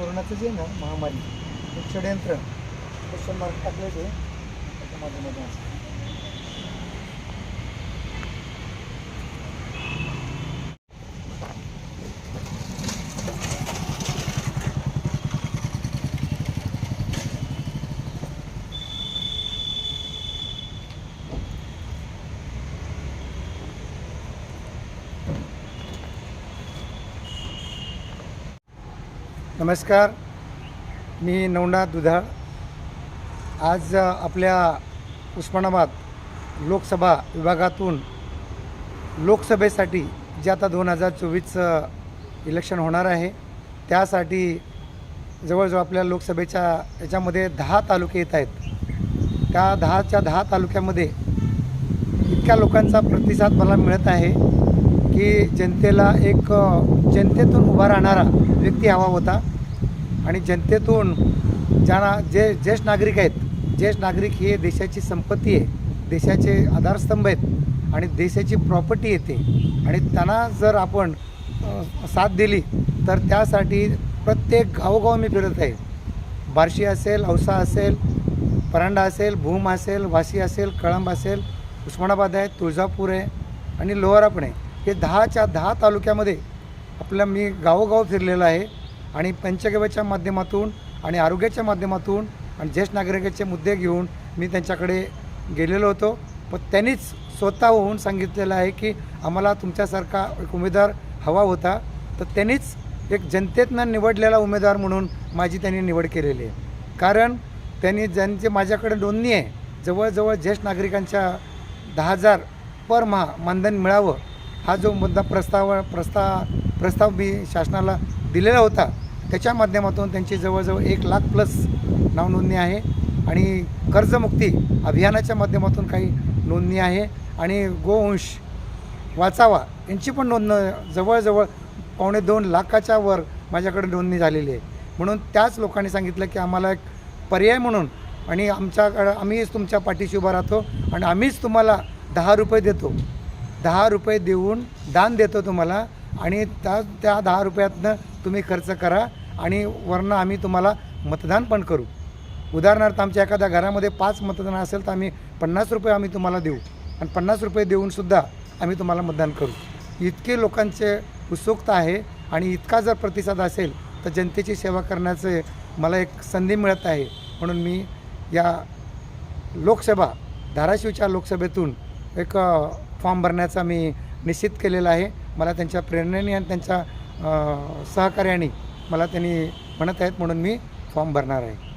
कोरोनाचं जे ना महामारी षडयंत्र क्वेश्चन मार्क टाकले ते त्याच्या माध्यमातून नमस्कार. मी नवनाथ दुधाळ. आज आपल्या उस्मानाबाद लोकसभा विभागातून लोकसभेसाठी जे आता दोन हजार चोवीसचं इलेक्शन होणार आहे त्यासाठी जवळजवळ आपल्या लोकसभेच्या याच्यामध्ये दहा तालुके येत आहेत. त्या दहाच्या दहा तालुक्यामध्ये इतक्या लोकांचा प्रतिसाद मला मिळत आहे. की जनतेला एक जनतेतून उभा राहणारा व्यक्ती हवा होता. आणि जनतेतून ज्यांना जे ज्येष्ठ नागरिक आहेत ज्येष्ठ नागरिक हे देशाची संपत्ती आहे देशाचे आधारस्तंभ आहेत आणि देशाची प्रॉपर्टी येते. आणि त्यांना जर आपण साथ दिली तर त्यासाठी प्रत्येक गावोगाव मी फिरत आहे. बार्शी असेल औसा असेल परांडा असेल भूम असेल वाशी असेल कळंब असेल उस्मानाबाद आहे तुळजापूर आहे आणि लोहारा पण आहे. हे दहाच्या दहा तालुक्यामध्ये आपलं मी गावोगाव फिरलेलं आहे आणि पंचगव्याच्या माध्यमातून आणि आरोग्याच्या माध्यमातून आणि ज्येष्ठ नागरिकाचे मुद्दे घेऊन मी त्यांच्याकडे गेलेलो होतो. पण त्यांनीच स्वतः होऊन सांगितलेलं आहे की आम्हाला तुमच्यासारखा एक उमेदवार हवा होता. तर त्यांनीच एक जनतेतनं निवडलेला उमेदवार म्हणून माझी त्यांनी निवड केलेली आहे. कारण त्यांनी ज्यांचे माझ्याकडे नोंदणी आहे जवळजवळ ज्येष्ठ नागरिकांच्या दहा हजार पर महा मानधन मिळावं हा जो मुद्दा प्रस्ताव प्रस्ताव प्रस्ताव मी शासनाला दिलेला होता त्याच्या माध्यमातून त्यांची जवळजवळ एक लाख प्लस नावनोंदणी आहे आणि कर्जमुक्ती अभियानाच्या माध्यमातून काही नोंदणी आहे आणि गोवंश वाचावा यांची पण नोंद जवळजवळ पावणे दोन लाखाच्या वर माझ्याकडे नोंदणी झालेली आहे. म्हणून त्याच लोकांनी सांगितलं की आम्हाला एक पर्याय म्हणून आणि आमच्याकडं आम्हीच तुमच्या पाठीशी उभा राहतो आणि आम्हीच तुम्हाला दहा रुपये देतो. दहा रुपये देऊन दान देतो तुम्हाला आणि त्या त्या दहा रुपयातनं तुम्ही खर्च करा आणि वरनं आम्ही तुम्हाला मतदान पण करू. उदाहरणार्थ आमच्या एखाद्या घरामध्ये पाच मतदान असेल तर आम्ही पन्नास रुपये आम्ही तुम्हाला देऊ आणि पन्नास रुपये देऊनसुद्धा आम्ही तुम्हाला मतदान करू. इतके लोकांचे उत्सुकता आहे आणि इतका जर प्रतिसाद असेल तर जनतेची सेवा करण्याचे मला एक संधी मिळत आहे. म्हणून मी या लोकसभा धाराशिवच्या लोकसभेतून एक फॉर्म भरण्याचा मी निश्चित केलेला आहे. मला त्यांच्या प्रेरणेने आणि त्यांच्या सहकार्याने मला त्यांनी म्हणत आहेत म्हणून मी फॉर्म भरणार आहे.